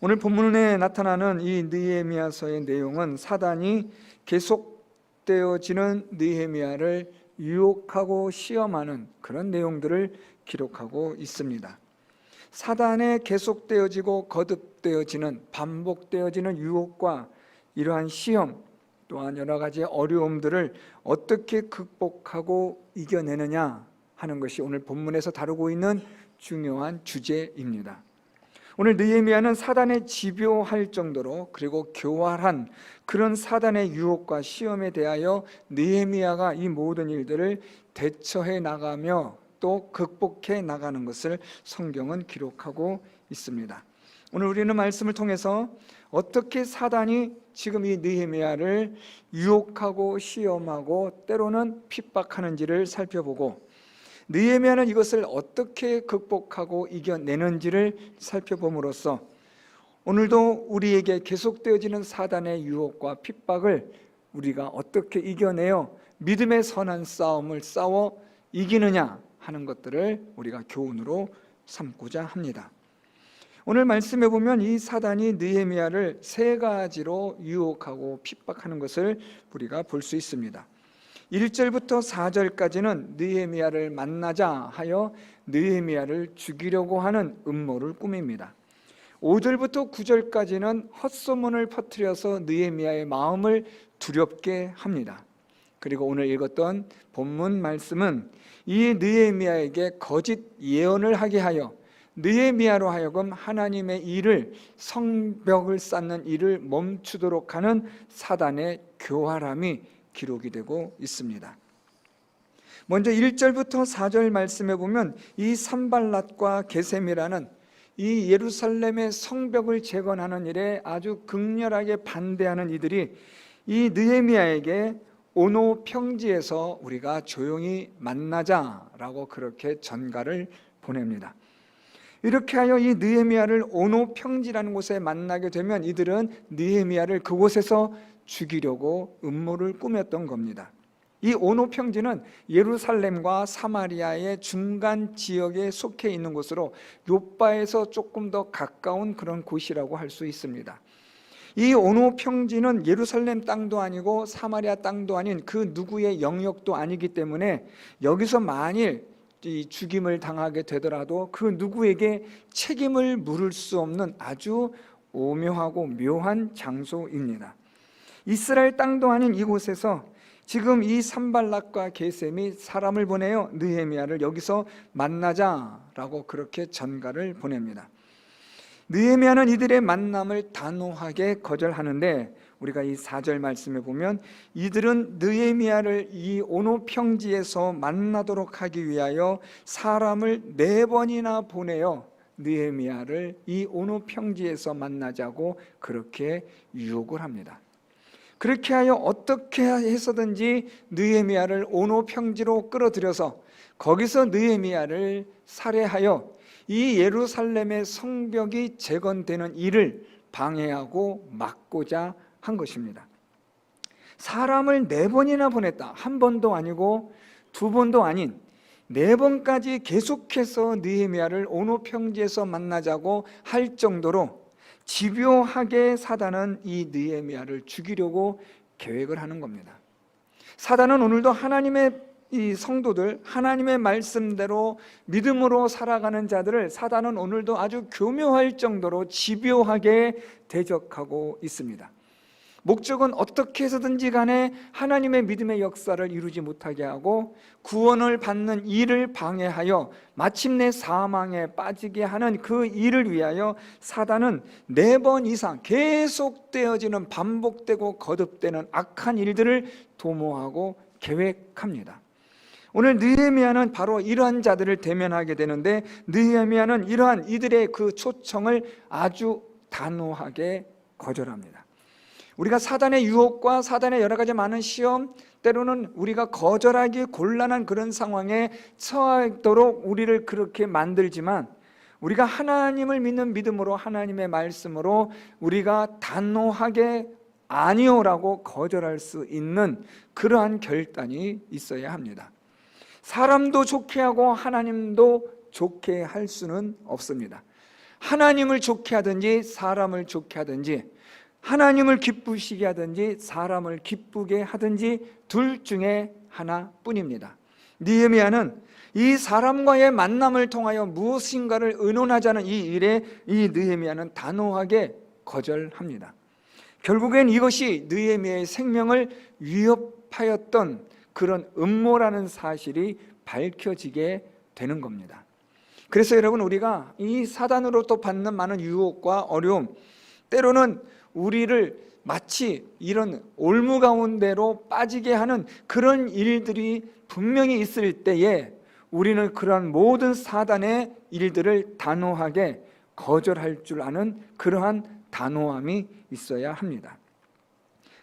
오늘 본문에 나타나는 이 느헤미야서의 내용은 사단이 계속되어지는 느헤미야를 유혹하고 시험하는 그런 내용들을 기록하고 있습니다. 사단에 계속되어지고 거듭되어지는 반복되어지는 유혹과 이러한 시험 또한 여러 가지 어려움들을 어떻게 극복하고 이겨내느냐 하는 것이 오늘 본문에서 다루고 있는 중요한 주제입니다. 오늘 느헤미야는 사단에 집요할 정도로 그리고 교활한 그런 사단의 유혹과 시험에 대하여 느헤미야가 이 모든 일들을 대처해 나가며 또 극복해 나가는 것을 성경은 기록하고 있습니다. 오늘 우리는 말씀을 통해서 어떻게 사단이 지금 이 느헤미야를 유혹하고 시험하고 때로는 핍박하는지를 살펴보고 느헤미야는 이것을 어떻게 극복하고 이겨내는지를 살펴봄으로써 오늘도 우리에게 계속되어지는 사단의 유혹과 핍박을 우리가 어떻게 이겨내어 믿음의 선한 싸움을 싸워 이기느냐 하는 것들을 우리가 교훈으로 삼고자 합니다. 오늘 말씀해 보면 이 사단이 느헤미야를 세 가지로 유혹하고 핍박하는 것을 우리가 볼 수 있습니다. 1절부터 4절까지는 느헤미야를 만나자 하여 느헤미야를 죽이려고 하는 음모를 꾸밉니다. 5절부터 9절까지는 헛소문을 퍼뜨려서 느헤미야의 마음을 두렵게 합니다. 그리고 오늘 읽었던 본문 말씀은 이 느헤미야에게 거짓 예언을 하게 하여 느헤미야로 하여금 하나님의 일을 성벽을 쌓는 일을 멈추도록 하는 사단의 교활함이 기록이 되고 있습니다. 먼저 1절부터 4절 말씀에 보면 이 산발랏과 게셈이라는 이 예루살렘의 성벽을 재건하는 일에 아주 극렬하게 반대하는 이들이 이 느헤미야에게 오노 평지에서 우리가 조용히 만나자라고 그렇게 전가를 보냅니다. 이렇게 하여 이 느헤미야를 오노 평지라는 곳에 만나게 되면 이들은 느헤미야를 그곳에서 죽이려고 음모를 꾸몄던 겁니다. 이 오노 평지는 예루살렘과 사마리아의 중간 지역에 속해 있는 곳으로 요바에서 조금 더 가까운 그런 곳이라고 할 수 있습니다. 이 오노 평지는 예루살렘 땅도 아니고 사마리아 땅도 아닌 그 누구의 영역도 아니기 때문에 여기서 만일 이 죽임을 당하게 되더라도 그 누구에게 책임을 물을 수 없는 아주 오묘하고 묘한 장소입니다. 이스라엘 땅도 아닌 이곳에서 지금 이 산발락과 게셈이 사람을 보내요 느헤미야를 여기서 만나자라고 그렇게 전가를 보냅니다. 느헤미야는 이들의 만남을 단호하게 거절하는데 우리가 이 4절 말씀에 보면 이들은 느헤미야를 이 오노 평지에서 만나도록 하기 위하여 사람을 네 번이나 보내어 느헤미야를 이 오노 평지에서 만나자고 그렇게 유혹을 합니다. 그렇게 하여 어떻게 해서든지 느헤미야를 오노 평지로 끌어들여서 거기서 느헤미야를 살해하여 이 예루살렘의 성벽이 재건되는 일을 방해하고 막고자 한 것입니다. 사람을 네 번이나 보냈다. 한 번도 아니고 두 번도 아닌 네 번까지 계속해서 느헤미야를 오노 평지에서 만나자고 할 정도로 집요하게 사단은 이 느헤미야를 죽이려고 계획을 하는 겁니다. 사단은 오늘도 하나님의 이 성도들 하나님의 말씀대로 믿음으로 살아가는 자들을 사단은 오늘도 아주 교묘할 정도로 집요하게 대적하고 있습니다. 목적은 어떻게 해서든지 간에 하나님의 믿음의 역사를 이루지 못하게 하고 구원을 받는 일을 방해하여 마침내 사망에 빠지게 하는 그 일을 위하여 사단은 네 번 이상 계속되어지는 반복되고 거듭되는 악한 일들을 도모하고 계획합니다. 오늘 느헤미야는 바로 이러한 자들을 대면하게 되는데 느헤미야는 이러한 이들의 그 초청을 아주 단호하게 거절합니다. 우리가 사단의 유혹과 사단의 여러 가지 많은 시험 때로는 우리가 거절하기 곤란한 그런 상황에 처하도록 우리를 그렇게 만들지만 우리가 하나님을 믿는 믿음으로 하나님의 말씀으로 우리가 단호하게 아니오라고 거절할 수 있는 그러한 결단이 있어야 합니다. 사람도 좋게 하고 하나님도 좋게 할 수는 없습니다. 하나님을 좋게 하든지 사람을 좋게 하든지 하나님을 기쁘시게 하든지 사람을 기쁘게 하든지 둘 중에 하나뿐입니다. 느헤미야는 이 사람과의 만남을 통하여 무엇인가를 의논하자는 이 일에 이 느헤미야는 단호하게 거절합니다. 결국엔 이것이 느헤미야의 생명을 위협하였던 그런 음모라는 사실이 밝혀지게 되는 겁니다. 그래서 여러분 우리가 이 사단으로부터 받는 많은 유혹과 어려움 때로는 우리를 마치 이런 올무 가운데로 빠지게 하는 그런 일들이 분명히 있을 때에 우리는 그러한 모든 사단의 일들을 단호하게 거절할 줄 아는 그러한 단호함이 있어야 합니다.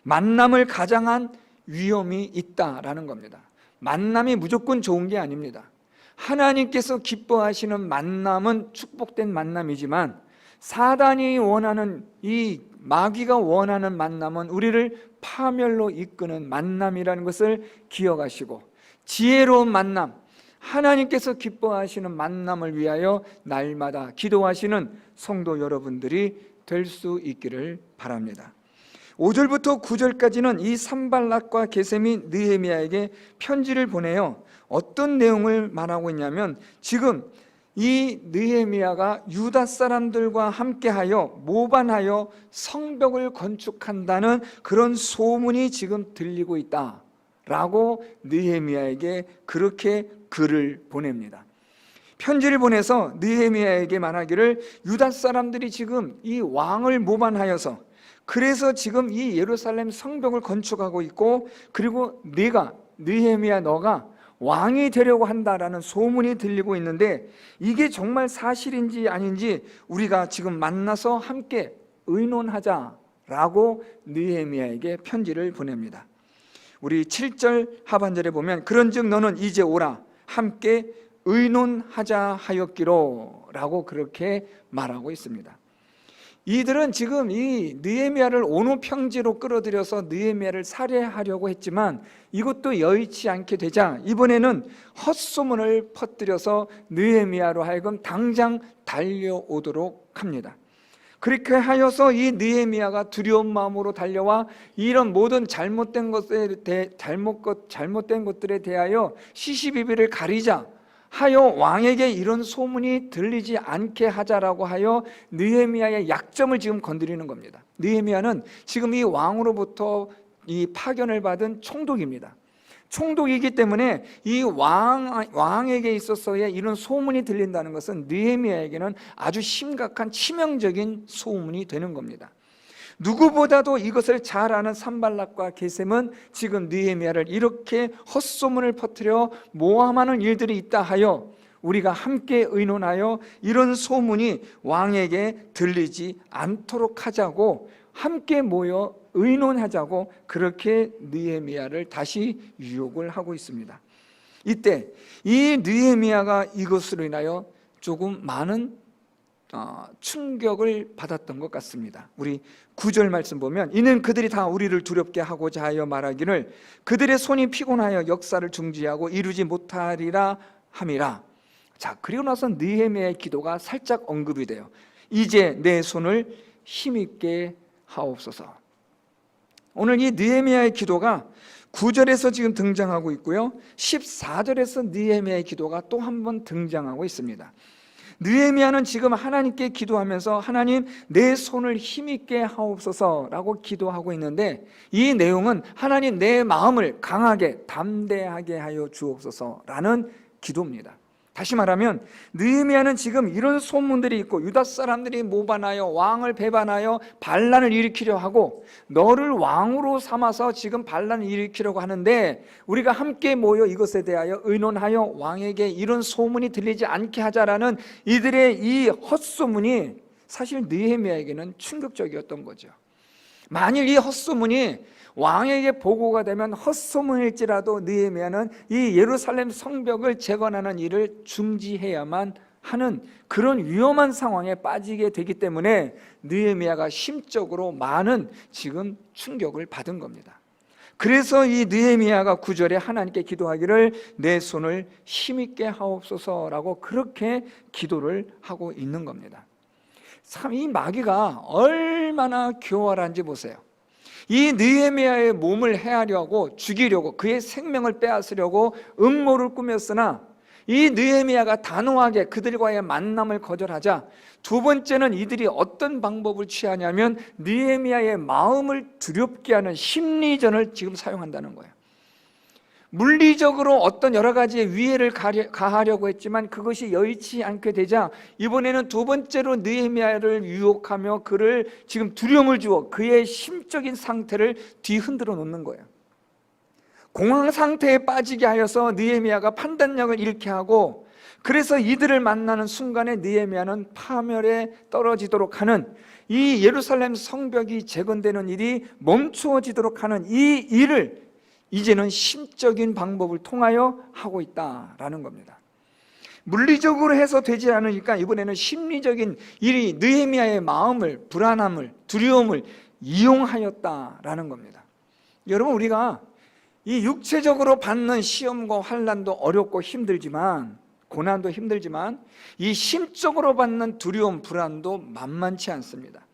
만남을 가장한 위험이 있다라는 겁니다. 만남이 무조건 좋은 게 아닙니다. 하나님께서 기뻐하시는 만남은 축복된 만남이지만 사단이 원하는 이 마귀가 원하는 만남은 우리를 파멸로 이끄는 만남이라는 것을 기억하시고 지혜로운 만남, 하나님께서 기뻐하시는 만남을 위하여 날마다 기도하시는 성도 여러분들이 될 수 있기를 바랍니다. 5절부터 9절까지는 이 산발락과 게셈이 느헤미야에게 편지를 보내요. 어떤 내용을 말하고 있냐면 지금 이 느헤미야가 유다 사람들과 함께하여 모반하여 성벽을 건축한다는 그런 소문이 지금 들리고 있다라고 느헤미야에게 그렇게 글을 보냅니다. 편지를 보내서 느헤미야에게 말하기를 유다 사람들이 지금 이 왕을 모반하여서 그래서 지금 이 예루살렘 성벽을 건축하고 있고 그리고 네가 느헤미야 너가 왕이 되려고 한다라는 소문이 들리고 있는데 이게 정말 사실인지 아닌지 우리가 지금 만나서 함께 의논하자라고 느헤미야에게 편지를 보냅니다. 우리 7절 하반절에 보면 그런즉 너는 이제 오라 함께 의논하자 하였기로라고 그렇게 말하고 있습니다. 이들은 지금 이 느헤미야를 온후 평지로 끌어들여서 느헤미야를 살해하려고 했지만 이것도 여의치 않게 되자 이번에는 헛소문을 퍼뜨려서 느헤미야로 하여금 당장 달려오도록 합니다. 그렇게 하여서 이 느헤미야가 두려운 마음으로 달려와 이런 모든 잘못된 것에 대 잘못 것 잘못된 것들에 대하여 시시비비를 가리자 하여 왕에게 이런 소문이 들리지 않게 하자라고 하여 느헤미야의 약점을 지금 건드리는 겁니다. 느헤미야는 지금 이 왕으로부터 이 파견을 받은 총독입니다. 총독이기 때문에 이 왕, 왕에게 있어서의 이런 소문이 들린다는 것은 느헤미야에게는 아주 심각한 치명적인 소문이 되는 겁니다. 누구보다도 이것을 잘 아는 산발락과 게셈은 지금 느헤미야를 이렇게 헛소문을 퍼뜨려 모함하는 일들이 있다 하여 우리가 함께 의논하여 이런 소문이 왕에게 들리지 않도록 하자고 함께 모여 의논하자고 그렇게 느헤미야를 다시 유혹을 하고 있습니다. 이때 이 느헤미야가 이것으로 인하여 조금 많은 어, 충격을 받았던 것 같습니다. 우리 구절 말씀 보면 이는 그들이 다 우리를 두렵게 하고자 하여 말하기를 그들의 손이 피곤하여 역사를 중지하고 이루지 못하리라 함이라. 자 그리고 나서 느헤미야의 기도가 살짝 언급이 돼요. 이제 내 손을 힘있게 하옵소서. 오늘 이 느헤미야의 기도가 9절에서 지금 등장하고 있고요. 14절에서 느헤미야의 기도가 또 한 번 등장하고 있습니다. 느헤미야는 지금 하나님께 기도하면서 하나님 내 손을 힘있게 하옵소서라고 기도하고 있는데 이 내용은 하나님 내 마음을 강하게 담대하게 하여 주옵소서라는 기도입니다. 다시 말하면 느헤미야는 지금 이런 소문들이 있고 유다 사람들이 모반하여 왕을 배반하여 반란을 일으키려 하고 너를 왕으로 삼아서 지금 반란을 일으키려고 하는데 우리가 함께 모여 이것에 대하여 의논하여 왕에게 이런 소문이 들리지 않게 하자라는 이들의 이 헛소문이 사실 느헤미야에게는 충격적이었던 거죠. 만일 이 헛소문이 왕에게 보고가 되면 헛소문일지라도 느헤미야는 이 예루살렘 성벽을 재건하는 일을 중지해야만 하는 그런 위험한 상황에 빠지게 되기 때문에 느헤미야가 심적으로 많은 지금 충격을 받은 겁니다. 그래서 이 느헤미야가 구절에 하나님께 기도하기를 내 손을 힘있게 하옵소서라고 그렇게 기도를 하고 있는 겁니다. 참 이 마귀가 얼마나 교활한지 보세요. 이 느헤미야의 몸을 해하려고 죽이려고 그의 생명을 빼앗으려고 음모를 꾸몄으나 이 느헤미야가 단호하게 그들과의 만남을 거절하자 두 번째는 이들이 어떤 방법을 취하냐면 느헤미야의 마음을 두렵게 하는 심리전을 지금 사용한다는 거예요. 물리적으로 어떤 여러 가지의 위해를 가하려고 했지만 그것이 여의치 않게 되자 이번에는 두 번째로 느헤미야를 유혹하며 그를 지금 두려움을 주어 그의 심적인 상태를 뒤흔들어 놓는 거예요. 공황 상태에 빠지게 하여서 느헤미야가 판단력을 잃게 하고 그래서 이들을 만나는 순간에 느헤미야는 파멸에 떨어지도록 하는 이 예루살렘 성벽이 재건되는 일이 멈추어지도록 하는 이 일을 이제는 심적인 방법을 통하여 하고 있다라는 겁니다. 물리적으로 해서 되지 않으니까 이번에는 심리적인 일이 느헤미야의 마음을 불안함을 두려움을 이용하였다라는 겁니다. 여러분 우리가 이 육체적으로 받는 시험과 환란도 어렵고 힘들지만 고난도 힘들지만 이 심적으로 받는 두려움 불안도 만만치 않습니다.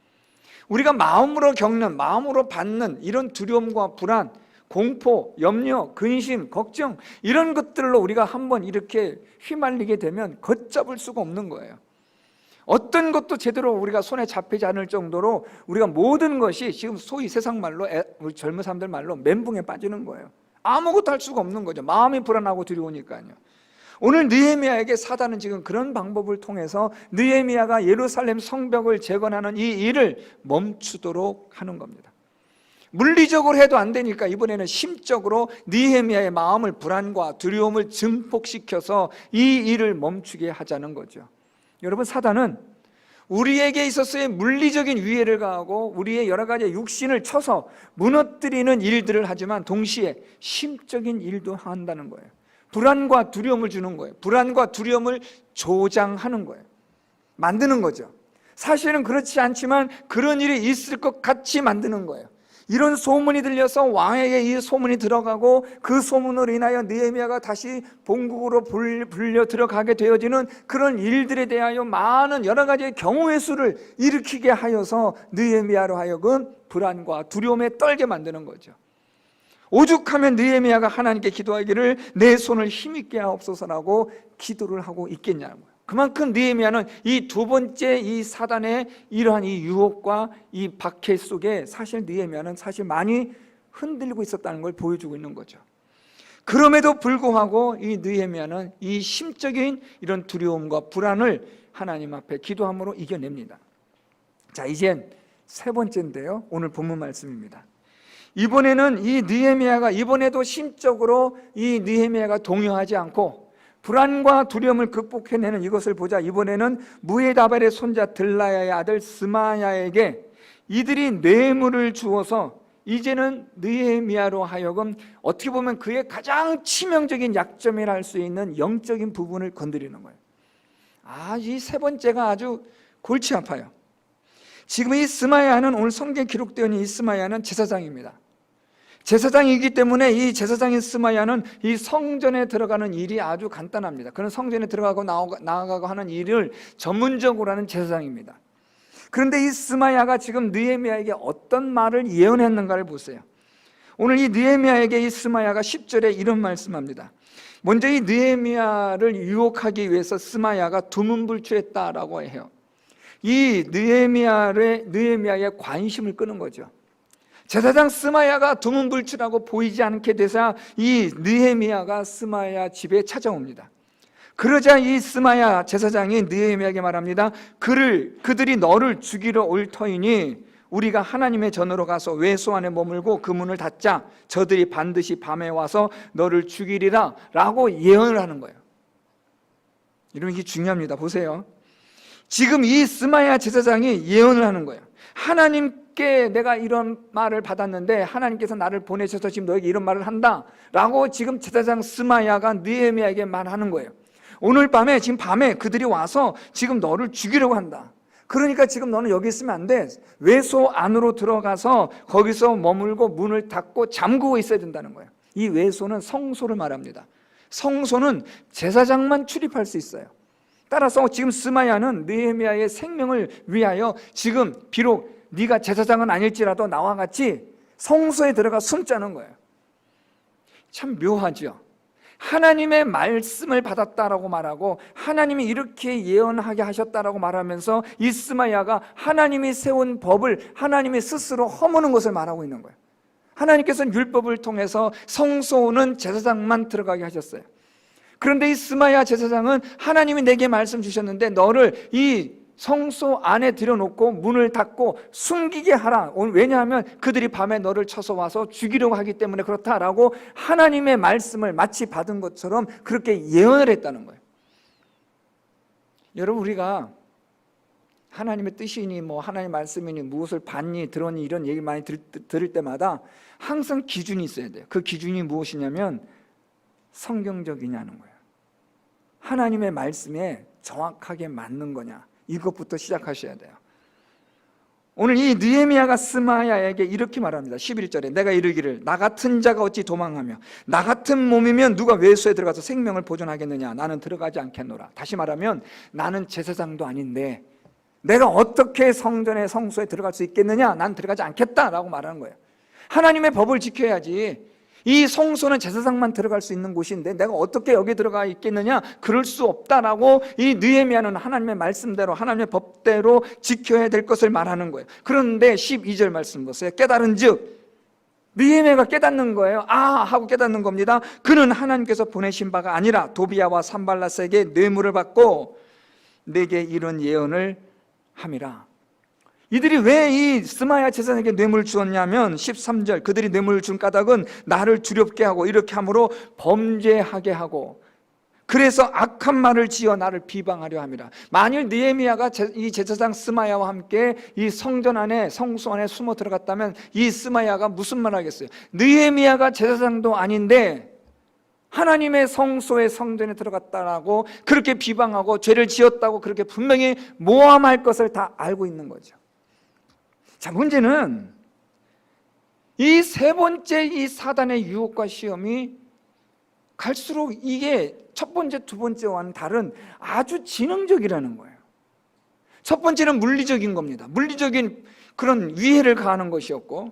우리가 마음으로 겪는 마음으로 받는 이런 두려움과 불안 공포, 염려, 근심, 걱정 이런 것들로 우리가 한번 이렇게 휘말리게 되면 걷잡을 수가 없는 거예요. 어떤 것도 제대로 우리가 손에 잡히지 않을 정도로 우리가 모든 것이 지금 소위 세상 말로 젊은 사람들 말로 멘붕에 빠지는 거예요. 아무것도 할 수가 없는 거죠. 마음이 불안하고 두려우니까요. 오늘 느헤미야에게 사단은 지금 그런 방법을 통해서 느헤미야가 예루살렘 성벽을 재건하는 이 일을 멈추도록 하는 겁니다. 물리적으로 해도 안 되니까 이번에는 심적으로 니헤미야의 마음을 불안과 두려움을 증폭시켜서 이 일을 멈추게 하자는 거죠. 여러분 사단은 우리에게 있어서의 물리적인 위해를 가하고 우리의 여러 가지 육신을 쳐서 무너뜨리는 일들을 하지만 동시에 심적인 일도 한다는 거예요. 불안과 두려움을 주는 거예요. 불안과 두려움을 조장하는 거예요. 만드는 거죠. 사실은 그렇지 않지만 그런 일이 있을 것 같이 만드는 거예요. 이런 소문이 들려서 왕에게 이 소문이 들어가고 그 소문으로 인하여 느헤미야가 다시 본국으로 불려 들어가게 되어지는 그런 일들에 대하여 많은 여러 가지의 경우의 수를 일으키게 하여서 느헤미야로 하여금 불안과 두려움에 떨게 만드는 거죠. 오죽하면 느헤미야가 하나님께 기도하기를 내 손을 힘있게 하옵소서라고 기도를 하고 있겠냐고요. 그만큼 느헤미야는 이 두 번째 이 사단의 이러한 이 유혹과 이 박해 속에 사실 느헤미야는 사실 많이 흔들리고 있었다는 걸 보여주고 있는 거죠. 그럼에도 불구하고 이 느헤미야는 이 심적인 이런 두려움과 불안을 하나님 앞에 기도함으로 이겨냅니다. 자, 이젠 세 번째인데요. 오늘 본문 말씀입니다. 이번에는 이 느헤미야가 이번에도 심적으로 이 느헤미야가 동요하지 않고 불안과 두려움을 극복해내는 이것을 보자 이번에는 무에다발의 손자 들라야의 아들 스마야에게 이들이 뇌물을 주어서 이제는 느헤미야로 하여금 어떻게 보면 그의 가장 치명적인 약점이라 할 수 있는 영적인 부분을 건드리는 거예요. 아, 이 세 번째가 아주 골치 아파요. 지금 이 스마야는 오늘 성경 기록되어 있는 이 스마야는 제사장입니다. 제사장이기 때문에 이 제사장인 스마야는 이 성전에 들어가는 일이 아주 간단합니다. 그런 성전에 들어가고 나아가고 하는 일을 전문적으로 하는 제사장입니다. 그런데 이 스마야가 지금 느헤미야에게 어떤 말을 예언했는가를 보세요. 오늘 이 느헤미야에게 이 스마야가 10절에 이런 말씀합니다. 먼저 이 느헤미야를 유혹하기 위해서 스마야가 두문불출했다라고 해요. 이 느헤미야의 느헤미야의 관심을 끄는 거죠. 제사장 스마야가 두문불출하고 보이지 않게 되자 이 느헤미야가 스마야 집에 찾아옵니다. 그러자 이 스마야 제사장이 느헤미야에게 말합니다. 그를 그들이 너를 죽이러 올 터이니 우리가 하나님의 전으로 가서 외소 안에 머물고 그 문을 닫자 저들이 반드시 밤에 와서 너를 죽이리라 라고 예언을 하는 거예요. 이런 게 중요합니다. 보세요. 지금 이 스마야 제사장이 예언을 하는 거예요. 하나님 쉽게 내가 이런 말을 받았는데 하나님께서 나를 보내셔서 지금 너에게 이런 말을 한다라고 지금 제사장 스마야가 느헤미야에게 말하는 거예요. 오늘 밤에 지금 밤에 그들이 와서 지금 너를 죽이려고 한다. 그러니까 지금 너는 여기 있으면 안 돼. 외소 안으로 들어가서 거기서 머물고 문을 닫고 잠그고 있어야 된다는 거예요. 이 외소는 성소를 말합니다. 성소는 제사장만 출입할 수 있어요. 따라서 지금 스마야는 느헤미야의 생명을 위하여 지금 비록 네가 제사장은 아닐지라도 나와 같이 성소에 들어가 숨자는 거예요. 참 묘하죠. 하나님의 말씀을 받았다라고 말하고 하나님이 이렇게 예언하게 하셨다라고 말하면서 이스마야가 하나님이 세운 법을 하나님이 스스로 허무는 것을 말하고 있는 거예요. 하나님께서는 율법을 통해서 성소는 제사장만 들어가게 하셨어요. 그런데 이 스마야 제사장은 하나님이 내게 말씀 주셨는데 너를 이 성소 안에 들여놓고 문을 닫고 숨기게 하라. 왜냐하면 그들이 밤에 너를 쳐서 와서 죽이려고 하기 때문에 그렇다라고 하나님의 말씀을 마치 받은 것처럼 그렇게 예언을 했다는 거예요. 여러분 우리가 하나님의 뜻이니 뭐 하나님의 말씀이니 무엇을 봤니 들었니 이런 얘기 많이 들, 들을 때마다 항상 기준이 있어야 돼요. 그 기준이 무엇이냐면 성경적이냐는 거예요. 하나님의 말씀에 정확하게 맞는 거냐 이것부터 시작하셔야 돼요. 오늘 이 느헤미야가 스마야에게 이렇게 말합니다. 11절에 내가 이르기를 나 같은 자가 어찌 도망하며 나 같은 몸이면 누가 외소에 들어가서 생명을 보존하겠느냐 나는 들어가지 않겠노라. 다시 말하면 나는 제사장도 아닌데 내가 어떻게 성전의 성소에 들어갈 수 있겠느냐? 난 들어가지 않겠다라고 말하는 거예요. 하나님의 법을 지켜야지. 이 성소는 제사장만 들어갈 수 있는 곳인데 내가 어떻게 여기 들어가 있겠느냐? 그럴 수 없다라고 이 느헤미야는 하나님의 말씀대로 하나님의 법대로 지켜야 될 것을 말하는 거예요. 그런데 12절 말씀 보세요. 깨달은즉 느헤미야가 깨닫는 거예요. 아 하고 깨닫는 겁니다. 그는 하나님께서 보내신 바가 아니라 도비야와 산발라스에게 뇌물을 받고 내게 이런 예언을 함이라. 이들이 왜 이 스마야 제사장에게 뇌물을 주었냐면 13절 그들이 뇌물을 준 까닭은 나를 두렵게 하고 이렇게 함으로 범죄하게 하고 그래서 악한 말을 지어 나를 비방하려 함이라. 만일 느헤미야가 이 제사장 스마야와 함께 이 성전 안에 성소 안에 숨어 들어갔다면 이 스마야가 무슨 말 하겠어요? 느헤미야가 제사장도 아닌데 하나님의 성소의 성전에 들어갔다라고 그렇게 비방하고 죄를 지었다고 그렇게 분명히 모함할 것을 다 알고 있는 거죠. 자, 문제는 이 세 번째 이 사단의 유혹과 시험이 갈수록 이게 첫 번째, 두 번째와는 다른 아주 지능적이라는 거예요. 첫 번째는 물리적인 겁니다. 물리적인 그런 위해를 가하는 것이었고,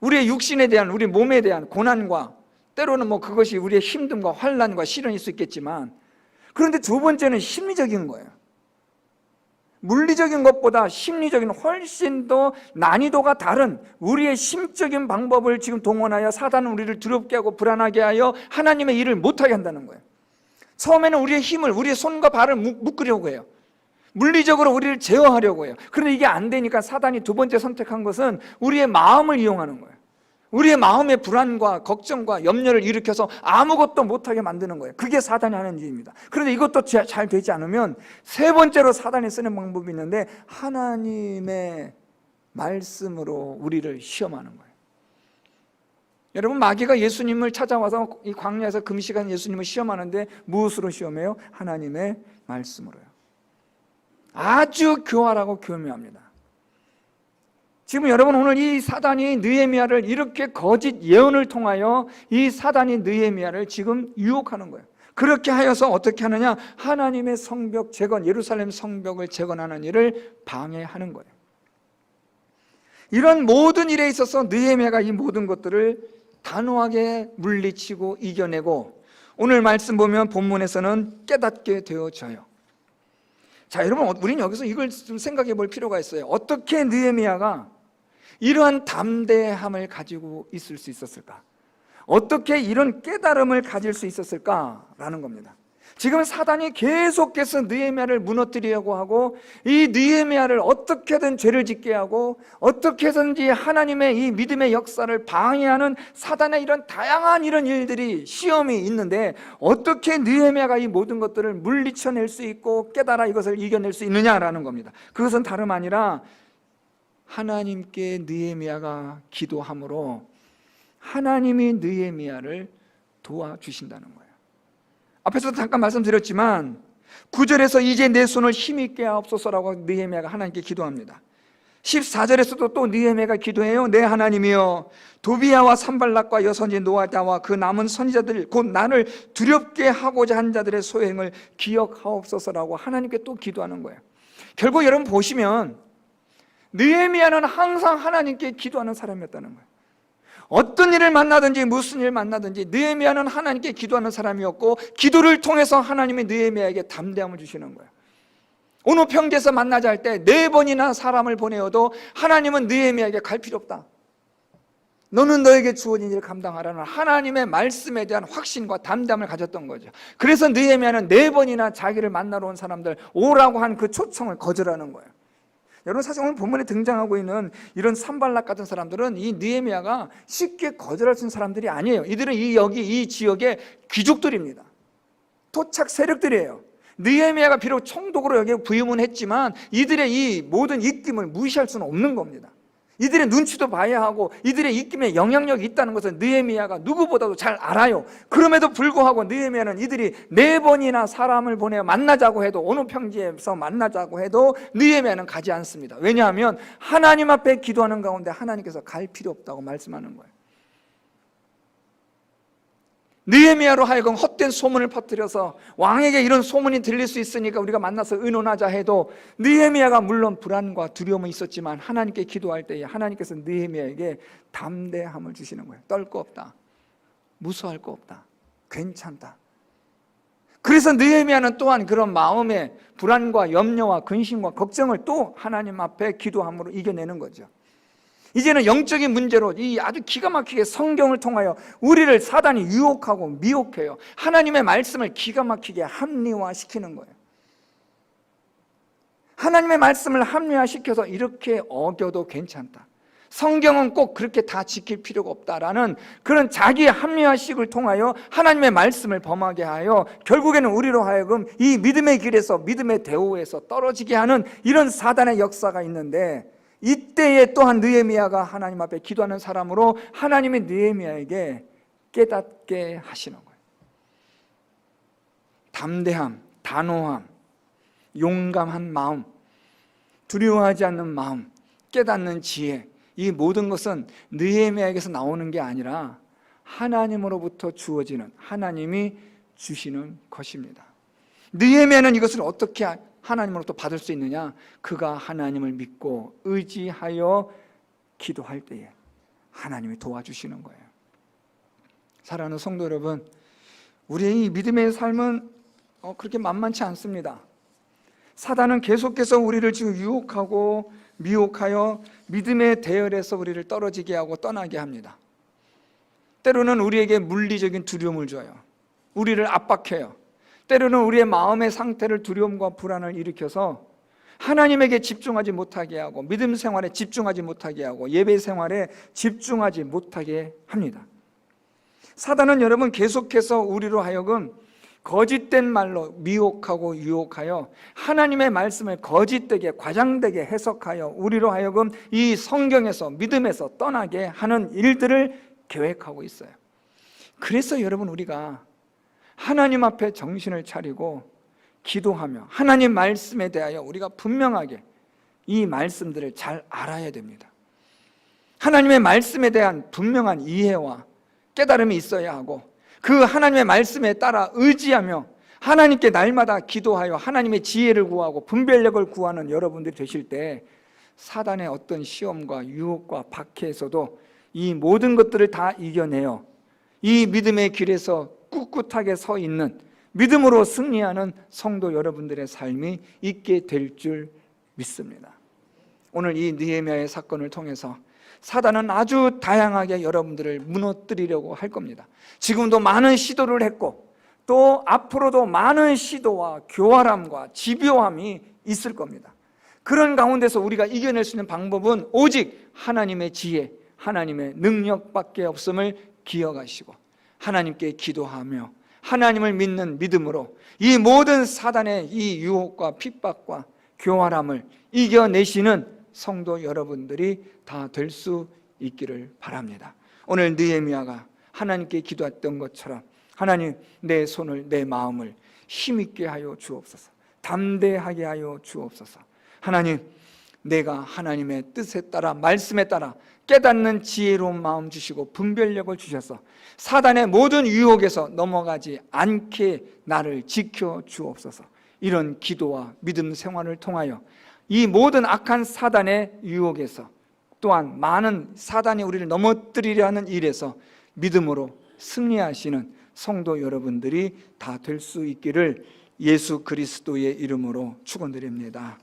우리의 육신에 대한, 우리 몸에 대한 고난과 때로는 뭐 그것이 우리의 힘듦과 환란과 시련일 수 있겠지만, 그런데 두 번째는 심리적인 거예요. 물리적인 것보다 심리적인 훨씬 더 난이도가 다른 우리의 심적인 방법을 지금 동원하여 사단은 우리를 두렵게 하고 불안하게 하여 하나님의 일을 못하게 한다는 거예요. 처음에는 우리의 힘을, 우리의 손과 발을 묶으려고 해요. 물리적으로 우리를 제어하려고 해요. 그런데 이게 안 되니까 사단이 두 번째 선택한 것은 우리의 마음을 이용하는 거예요. 우리의 마음의 불안과 걱정과 염려를 일으켜서 아무것도 못하게 만드는 거예요. 그게 사단이 하는 일입니다. 그런데 이것도 잘 되지 않으면 세 번째로 사단이 쓰는 방법이 있는데 하나님의 말씀으로 우리를 시험하는 거예요. 여러분 마귀가 예수님을 찾아와서 이 광야에서 금시간 예수님을 시험하는데 무엇으로 시험해요? 하나님의 말씀으로요. 아주 교활하고 교묘합니다. 지금 여러분 오늘 이 사단이 느헤미야를 이렇게 거짓 예언을 통하여 이 사단이 느헤미야를 지금 유혹하는 거예요. 그렇게 하여서 어떻게 하느냐? 하나님의 성벽 재건, 예루살렘 성벽을 재건하는 일을 방해하는 거예요. 이런 모든 일에 있어서 느헤미야가 이 모든 것들을 단호하게 물리치고 이겨내고 오늘 말씀 보면 본문에서는 깨닫게 되어져요. 자, 여러분 우리는 여기서 이걸 좀 생각해 볼 필요가 있어요. 어떻게 느헤미야가 이러한 담대함을 가지고 있을 수 있었을까? 어떻게 이런 깨달음을 가질 수 있었을까라는 겁니다. 지금 사단이 계속해서 느헤미야를 무너뜨리려고 하고 이 느헤미야를 어떻게든 죄를 짓게 하고 어떻게든지 하나님의 이 믿음의 역사를 방해하는 사단의 이런 다양한 이런 일들이 시험이 있는데 어떻게 느헤미야가 이 모든 것들을 물리쳐낼 수 있고 깨달아 이것을 이겨낼 수 있느냐라는 겁니다. 그것은 다름 아니라 하나님께 느헤미야가 기도함으로 하나님이 느헤미야를 도와주신다는 거예요. 앞에서 잠깐 말씀드렸지만 9절에서 이제 내 손을 힘있게 하옵소서라고 느헤미야가 하나님께 기도합니다. 14절에서도 또 느헤미야가 기도해요. 내 하나님이여 도비야와 산발락과 여선지 노아자와 그 남은 선지자들 곧 나를 두렵게 하고자 한 자들의 소행을 기억하옵소서라고 하나님께 또 기도하는 거예요. 결국 여러분 보시면 느헤미야는 항상 하나님께 기도하는 사람이었다는 거예요. 어떤 일을 만나든지 무슨 일을 만나든지 느헤미야는 하나님께 기도하는 사람이었고 기도를 통해서 하나님이 느헤미야에게 담대함을 주시는 거예요. 어느 평지에서 만나자 할 때 네 번이나 사람을 보내어도 하나님은 느헤미야에게 갈 필요 없다. 너는 너에게 주어진 일을 감당하라는 하나님의 말씀에 대한 확신과 담담을 가졌던 거죠. 그래서 느헤미야는 네 번이나 자기를 만나러 온 사람들 오라고 한 그 초청을 거절하는 거예요. 여러분 사실 오늘 본문에 등장하고 있는 이런 산발락 같은 사람들은 이 느헤미야가 쉽게 거절할 수 있는 사람들이 아니에요. 이들은 이 여기 이 지역의 귀족들입니다. 토착 세력들이에요. 느헤미야가 비록 총독으로 여기 부임은 했지만 이들의 이 모든 입김을 무시할 수는 없는 겁니다. 이들의 눈치도 봐야 하고 이들의 입김에 영향력이 있다는 것을 느헤미야가 누구보다도 잘 알아요. 그럼에도 불구하고 느헤미야는 이들이 네 번이나 사람을 보내 만나자고 해도 어느 평지에서 만나자고 해도 느헤미야는 가지 않습니다. 왜냐하면 하나님 앞에 기도하는 가운데 하나님께서 갈 필요 없다고 말씀하는 거예요. 느헤미야로 하여금 헛된 소문을 퍼뜨려서 왕에게 이런 소문이 들릴 수 있으니까 우리가 만나서 의논하자 해도 느헤미야가 물론 불안과 두려움은 있었지만 하나님께 기도할 때에 하나님께서 느헤미야에게 담대함을 주시는 거예요. 떨 거 없다. 무서워할 거 없다. 괜찮다. 그래서 느헤미야는 또한 그런 마음의 불안과 염려와 근심과 걱정을 또 하나님 앞에 기도함으로 이겨내는 거죠. 이제는 영적인 문제로 이 아주 기가 막히게 성경을 통하여 우리를 사단이 유혹하고 미혹해요. 하나님의 말씀을 기가 막히게 합리화시키는 거예요. 하나님의 말씀을 합리화시켜서 이렇게 어겨도 괜찮다. 성경은 꼭 그렇게 다 지킬 필요가 없다라는 그런 자기의 합리화식을 통하여 하나님의 말씀을 범하게 하여 결국에는 우리로 하여금 이 믿음의 길에서 믿음의 대우에서 떨어지게 하는 이런 사단의 역사가 있는데 이때에 또한 느헤미야가 하나님 앞에 기도하는 사람으로 하나님이 느헤미야에게 깨닫게 하시는 거예요. 담대함, 단호함, 용감한 마음, 두려워하지 않는 마음, 깨닫는 지혜, 이 모든 것은 느헤미야에게서 나오는 게 아니라 하나님으로부터 주어지는 하나님이 주시는 것입니다. 느헤미야는 이것을 어떻게 하나님으로부터 받을 수 있느냐? 그가 하나님을 믿고 의지하여 기도할 때에 하나님이 도와주시는 거예요. 사랑하는 성도 여러분, 우리의 이 믿음의 삶은 어, 그렇게 만만치 않습니다. 사단은 계속해서 우리를 지금 유혹하고 미혹하여 믿음의 대열에서 우리를 떨어지게 하고 떠나게 합니다. 때로는 우리에게 물리적인 두려움을 줘요. 우리를 압박해요. 때로는 우리의 마음의 상태를 두려움과 불안을 일으켜서 하나님에게 집중하지 못하게 하고 믿음 생활에 집중하지 못하게 하고 예배 생활에 집중하지 못하게 합니다. 사단은 여러분 계속해서 우리로 하여금 거짓된 말로 미혹하고 유혹하여 하나님의 말씀을 거짓되게 과장되게 해석하여 우리로 하여금 이 성경에서 믿음에서 떠나게 하는 일들을 계획하고 있어요. 그래서 여러분 우리가 하나님 앞에 정신을 차리고 기도하며 하나님 말씀에 대하여 우리가 분명하게 이 말씀들을 잘 알아야 됩니다. 하나님의 말씀에 대한 분명한 이해와 깨달음이 있어야 하고 그 하나님의 말씀에 따라 의지하며 하나님께 날마다 기도하여 하나님의 지혜를 구하고 분별력을 구하는 여러분들이 되실 때 사단의 어떤 시험과 유혹과 박해에서도 이 모든 것들을 다 이겨내어 이 믿음의 길에서 꿋꿋하게 서 있는 믿음으로 승리하는 성도 여러분들의 삶이 있게 될 줄 믿습니다. 오늘 이 느헤미야의 사건을 통해서 사단은 아주 다양하게 여러분들을 무너뜨리려고 할 겁니다. 지금도 많은 시도를 했고 또 앞으로도 많은 시도와 교활함과 집요함이 있을 겁니다. 그런 가운데서 우리가 이겨낼 수 있는 방법은 오직 하나님의 지혜, 하나님의 능력밖에 없음을 기억하시고 하나님께 기도하며 하나님을 믿는 믿음으로 이 모든 사단의 이 유혹과 핍박과 교활함을 이겨내시는 성도 여러분들이 다 될 수 있기를 바랍니다. 오늘 느헤미야가 하나님께 기도했던 것처럼 하나님 내 손을 내 마음을 힘 있게 하여 주옵소서. 담대하게 하여 주옵소서. 하나님 내가 하나님의 뜻에 따라 말씀에 따라 깨닫는 지혜로운 마음 주시고 분별력을 주셔서 사단의 모든 유혹에서 넘어가지 않게 나를 지켜 주옵소서. 이런 기도와 믿음 생활을 통하여 이 모든 악한 사단의 유혹에서 또한 많은 사단이 우리를 넘어뜨리려 하는 일에서 믿음으로 승리하시는 성도 여러분들이 다 될 수 있기를 예수 그리스도의 이름으로 축원드립니다.